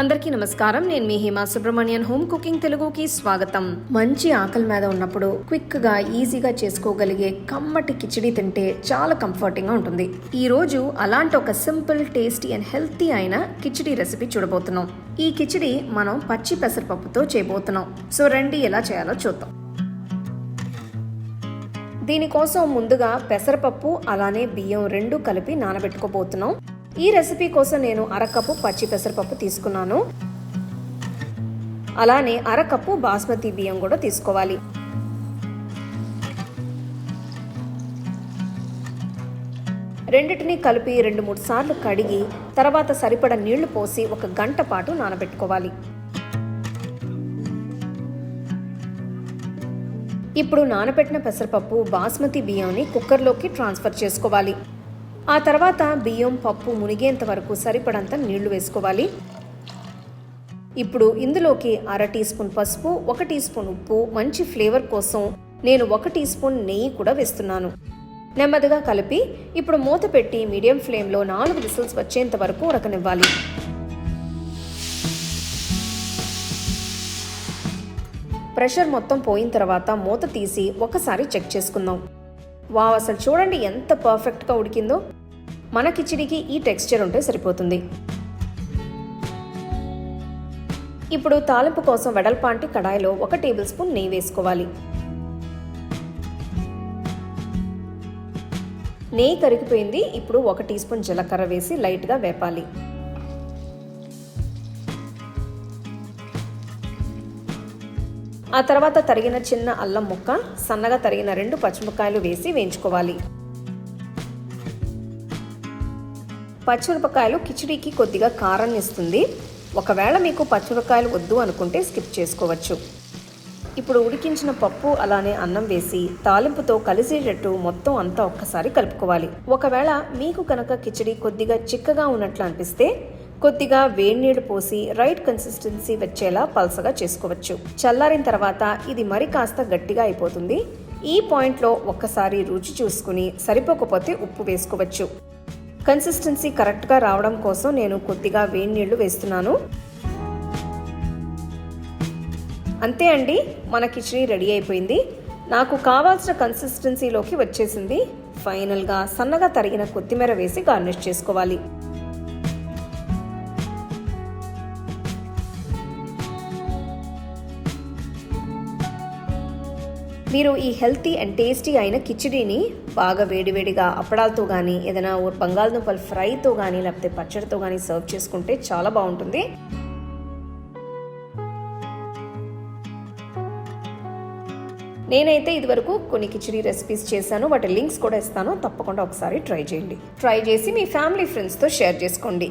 అందరికీ నమస్కారం. నేను మీ హేమా సుబ్రహ్మణ్యన్. హోమ్ కుకింగ్ తెలుగుకి స్వాగతం. మంచి ఆకలి మీద ఉన్నప్పుడు క్విక్గా ఈజీగా చేసుకోగలిగే కమ్మటి కిచిడి తింటే చాలా కంఫర్టింగ్గా ఉంటుంది. ఈ రోజు అలాంటి ఒక సింపుల్ టేస్టీ అండ్ హెల్తీ అయిన కిచిడి రెసిపీ చూడబోతున్నాం. ఈ కిచిడి మనం పచ్చి పెసరపప్పుతో చేయబోతున్నాం. సో రండి ఎలా చేయాలో చూద్దాం. దీనికోసం ముందుగా పెసరపప్పు అలానే బియ్యం రెండు కలిపి నానబెట్టుకోబోతున్నాం. ఈ రెసిపీ కోసం నేను అరకప్పు పచ్చి పెసరపప్పు తీసుకున్నాను. అలానే అరకప్పు బాస్మతి బియ్యం కూడా తీసుకోవాలి. రెండిటిని కలిపి రెండు మూడు సార్లు కడిగి తర్వాత సరిపడ నీళ్ళు పోసి ఒక గంట పాటు నానబెట్టుకోవాలి. ఇప్పుడు నానబెట్టిన పెసరపప్పు బాస్మతి బియ్యంని కుక్కర్లోకి ట్రాన్స్ఫర్ చేసుకోవాలి. ఆ తర్వాత బియ్యం పప్పు మునిగేంత వరకు సరిపడంత నీళ్ళు వేసుకోవాలి. ఇప్పుడు ఇందులోకి అర టీ స్పూన్ పసుపు ఒక టీ స్పూన్ ఉప్పు మంచి ఫ్లేవర్ కోసం నేను ఒక టీ స్పూన్ నెయ్యి కూడా వేస్తున్నాను. నెమ్మదిగా కలిపి ఇప్పుడు మూత పెట్టి మీడియం ఫ్లేమ్లో నాలుగు విసిల్స్ వచ్చేంత వరకు ఉడకనివ్వాలి. ప్రెషర్ మొత్తం పోయిన తర్వాత మూత తీసి ఒకసారి చెక్ చేసుకుందాం. వావ్ అసలు చూడండి ఎంత పర్ఫెక్ట్గా ఉడికిందో. మన కిచిడికి ఈ టెక్స్చర్ ఉంటే సరిపోతుంది. ఇప్పుడు తాలింపు కోసం వెడల్పాంటి కడాయిలో ఒక టేబుల్ స్పూన్ నెయ్యి వేసుకోవాలి. నెయ్యి కరిగిపోయింది ఇప్పుడు ఒక టీ స్పూన్ జీలకర్ర వేసి లైట్గా వేపాలి. ఆ తర్వాత తరిగిన చిన్న అల్లం ముక్క సన్నగా తరిగిన రెండు పచ్చిమిరకాయలు వేసి వేయించుకోవాలి. పచ్చిమిరపకాయలు కిచిడీకి కొద్దిగా కారం ఇస్తుంది ఒకవేళ మీకు పచ్చిమిరపకాయలు వద్దు అనుకుంటే స్కిప్ చేసుకోవచ్చు. ఇప్పుడు ఉడికించిన పప్పు అలానే అన్నం వేసి తాలింపుతో కలిసేటట్టు మొత్తం అంతా ఒక్కసారి కలుపుకోవాలి. ఒకవేళ మీకు కనుక కిచిడి కొద్దిగా చిక్కగా ఉన్నట్లు అనిపిస్తే కొద్దిగా వేడినీళ్ళు పోసి రైట్ కన్సిస్టెన్సీ వచ్చేలా పల్సగా చేసుకోవచ్చు. చల్లారిన తర్వాత ఇది మరి కాస్త గట్టిగా అయిపోతుంది. ఈ పాయింట్లో ఒక్కసారి రుచి చూసుకుని సరిపోకపోతే ఉప్పు వేసుకోవచ్చు. కన్సిస్టెన్సీ కరెక్ట్గా రావడం కోసం నేను కొద్దిగా వేడి నీళ్ళు వేస్తున్నాను. అంతే అండి మన కిచడీ రెడీ అయిపోయింది. నాకు కావాల్సిన కన్సిస్టెన్సీలోకి వచ్చేసింది. ఫైనల్గా సన్నగా తరిగిన కొత్తిమీర వేసి గార్నిష్ చేసుకోవాలి. మీరు ఈ హెల్తీ అండ్ టేస్టీ అయిన కిచిడీని బాగా వేడివేడిగా అప్పడాలతో కానీ ఏదైనా బంగాళదుంపలు ఫ్రైతో కానీ లేకపోతే పచ్చడితో కానీ సర్వ్ చేసుకుంటే చాలా బాగుంటుంది. నేనైతే ఇదివరకు కొన్ని కిచడీ రెసిపీస్ చేశాను. వాటి లింక్స్ కూడా ఇస్తాను. తప్పకుండా ఒకసారి ట్రై చేయండి. ట్రై చేసి మీ ఫ్యామిలీ ఫ్రెండ్స్తో షేర్ చేసుకోండి.